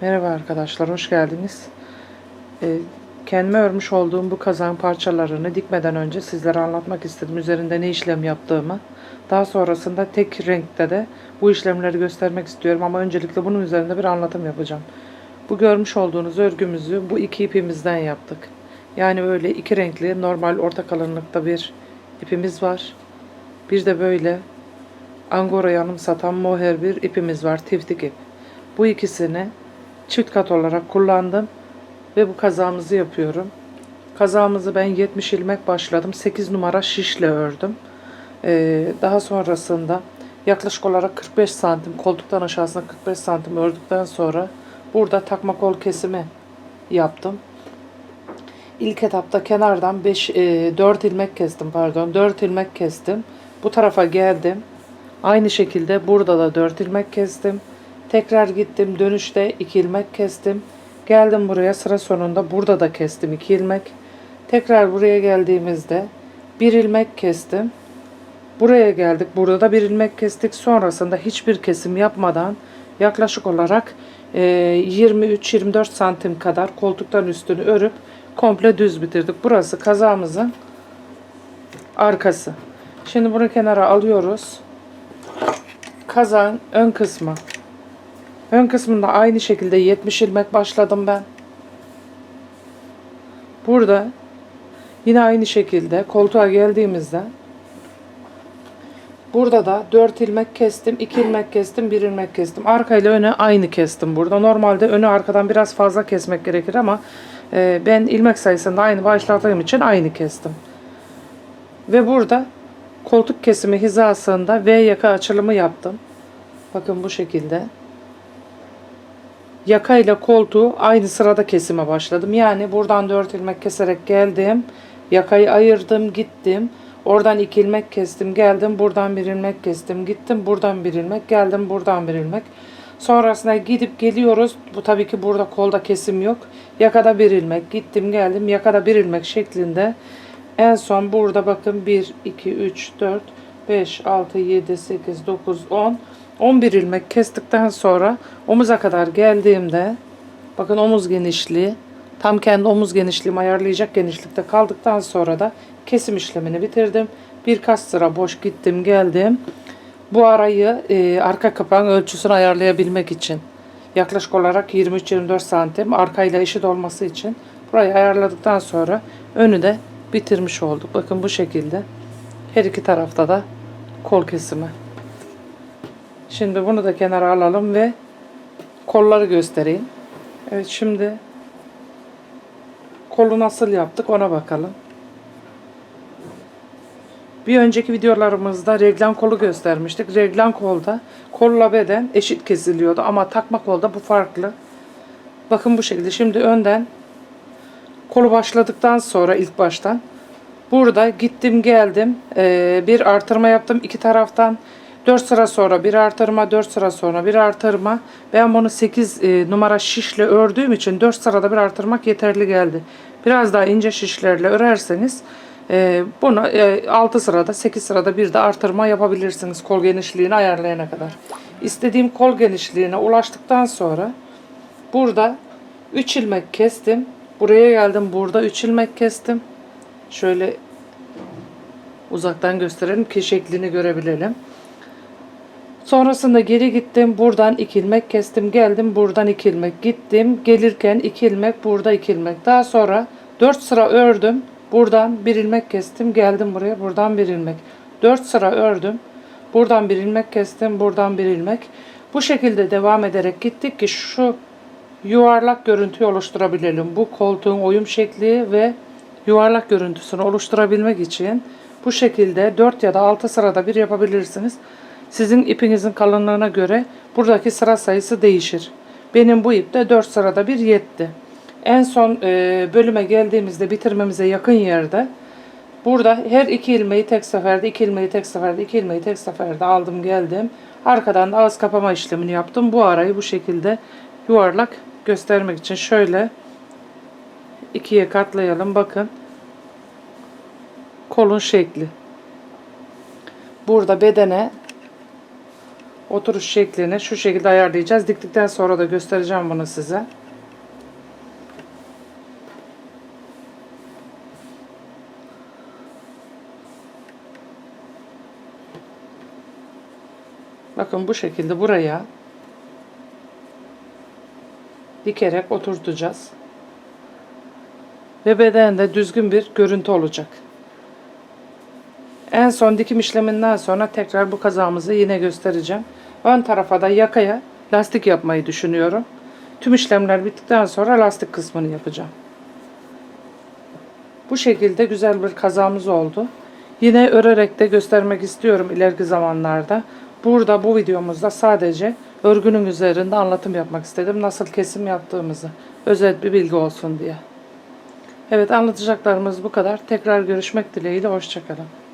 Merhaba arkadaşlar, hoş geldiniz. Ee, kendime örmüş olduğum bu kazağın parçalarını dikmeden önce sizlere anlatmak istedim. Üzerinde ne işlem yaptığımı. Daha sonrasında tek renkte de bu işlemleri göstermek istiyorum. Ama öncelikle bunun üzerinde bir anlatım yapacağım. Bu görmüş olduğunuz örgümüzü bu iki ipimizden yaptık. Yani böyle iki renkli normal orta kalınlıkta bir ipimiz var. Bir de böyle Angora yanım satan moher bir ipimiz var. Tiftik ip. Bu ikisini çift kat olarak kullandım ve bu kazağımızı yapıyorum. Kazağımızı ben 70 ilmek başladım. 8 numara şişle ördüm. Ee, daha sonrasında yaklaşık olarak 45 santim koltuktan aşağısına 45 santim ördükten sonra burada takma kol kesimi yaptım. İlk etapta kenardan 5 4 ilmek kestim pardon. 4 ilmek kestim. Bu tarafa geldim. Aynı şekilde burada da 4 ilmek kestim. Tekrar gittim. Dönüşte 2 ilmek kestim. Geldim buraya sıra sonunda burada da kestim 2 ilmek. Tekrar buraya geldiğimizde 1 ilmek kestim. Buraya geldik. Burada da bir ilmek kestik. Sonrasında hiçbir kesim yapmadan yaklaşık olarak e, 23-24 santim kadar koltuktan üstünü örüp komple düz bitirdik. Burası kazağımızın arkası. Şimdi bunu kenara alıyoruz. Kazağın ön kısmı. Ön kısmında aynı şekilde 70 ilmek başladım ben. Burada yine aynı şekilde koltuğa geldiğimizde Burada da 4 ilmek kestim, 2 ilmek kestim, 1 ilmek kestim. Arka ile öne aynı kestim burada. Normalde önü arkadan biraz fazla kesmek gerekir ama e, ben ilmek sayısında aynı başladığım için aynı kestim. Ve burada koltuk kesimi hizasında V yaka açılımı yaptım. Bakın bu şekilde. Yaka ile koltuğu aynı sırada kesime başladım. Yani buradan 4 ilmek keserek geldim. Yakayı ayırdım, gittim. Oradan iki ilmek kestim, geldim. Buradan bir ilmek kestim, gittim. Buradan bir ilmek, geldim. Buradan bir ilmek. Sonrasında gidip geliyoruz. Bu tabii ki burada kolda kesim yok. Yakada bir ilmek, gittim, geldim. Yakada bir ilmek şeklinde. En son burada bakın 1, 2, 3, 4, 5, 6, 7, 8, 9, 10. 11 ilmek kestikten sonra omuza kadar geldiğimde bakın omuz genişliği tam kendi omuz genişliğimi ayarlayacak genişlikte kaldıktan sonra da kesim işlemini bitirdim. Birkaç sıra boş gittim geldim. Bu arayı e, arka kapağın ölçüsünü ayarlayabilmek için yaklaşık olarak 23-24 santim arkayla eşit olması için burayı ayarladıktan sonra önü de bitirmiş olduk. Bakın bu şekilde her iki tarafta da kol kesimi. Şimdi bunu da kenara alalım ve kolları göstereyim. Evet şimdi kolu nasıl yaptık ona bakalım. Bir önceki videolarımızda reglan kolu göstermiştik. Reglan kolda kolla beden eşit kesiliyordu ama takma kolda bu farklı. Bakın bu şekilde. Şimdi önden kolu başladıktan sonra ilk baştan burada gittim geldim. Bir artırma yaptım iki taraftan. 4 sıra sonra bir artırma, 4 sıra sonra bir artırma. Ben bunu 8 e, numara şişle ördüğüm için 4 sırada bir artırmak yeterli geldi. Biraz daha ince şişlerle örerseniz e, bunu e, 6 sırada 8 sırada bir de artırma yapabilirsiniz kol genişliğini ayarlayana kadar. İstediğim kol genişliğine ulaştıktan sonra burada 3 ilmek kestim. Buraya geldim burada 3 ilmek kestim. Şöyle uzaktan gösterelim ki şeklini görebilelim. Sonrasında geri gittim. Buradan iki ilmek kestim. Geldim. Buradan iki ilmek gittim. Gelirken iki ilmek. Burada iki ilmek. Daha sonra dört sıra ördüm. Buradan bir ilmek kestim. Geldim buraya. Buradan bir ilmek. Dört sıra ördüm. Buradan bir ilmek kestim. Buradan bir ilmek. Bu şekilde devam ederek gittik ki şu yuvarlak görüntüyü oluşturabilelim. Bu koltuğun oyum şekli ve yuvarlak görüntüsünü oluşturabilmek için bu şekilde 4 ya da 6 sırada bir yapabilirsiniz. Sizin ipinizin kalınlığına göre buradaki sıra sayısı değişir. Benim bu ipte 4 sırada bir yetti. En son e, bölüme geldiğimizde bitirmemize yakın yerde burada her iki ilmeği tek seferde, iki ilmeği tek seferde, iki ilmeği tek seferde aldım geldim. Arkadan da ağız kapama işlemini yaptım. Bu arayı bu şekilde yuvarlak göstermek için şöyle ikiye katlayalım. Bakın kolun şekli. Burada bedene oturuş şeklini şu şekilde ayarlayacağız. Diktikten sonra da göstereceğim bunu size. Bakın bu şekilde buraya dikerek oturtacağız. Ve bedende düzgün bir görüntü olacak. En son dikim işleminden sonra tekrar bu kazağımızı yine göstereceğim. Ön tarafa da yakaya lastik yapmayı düşünüyorum. Tüm işlemler bittikten sonra lastik kısmını yapacağım. Bu şekilde güzel bir kazağımız oldu. Yine örerek de göstermek istiyorum ileriki zamanlarda. Burada bu videomuzda sadece örgünün üzerinde anlatım yapmak istedim. Nasıl kesim yaptığımızı özet bir bilgi olsun diye. Evet anlatacaklarımız bu kadar. Tekrar görüşmek dileğiyle. Hoşçakalın.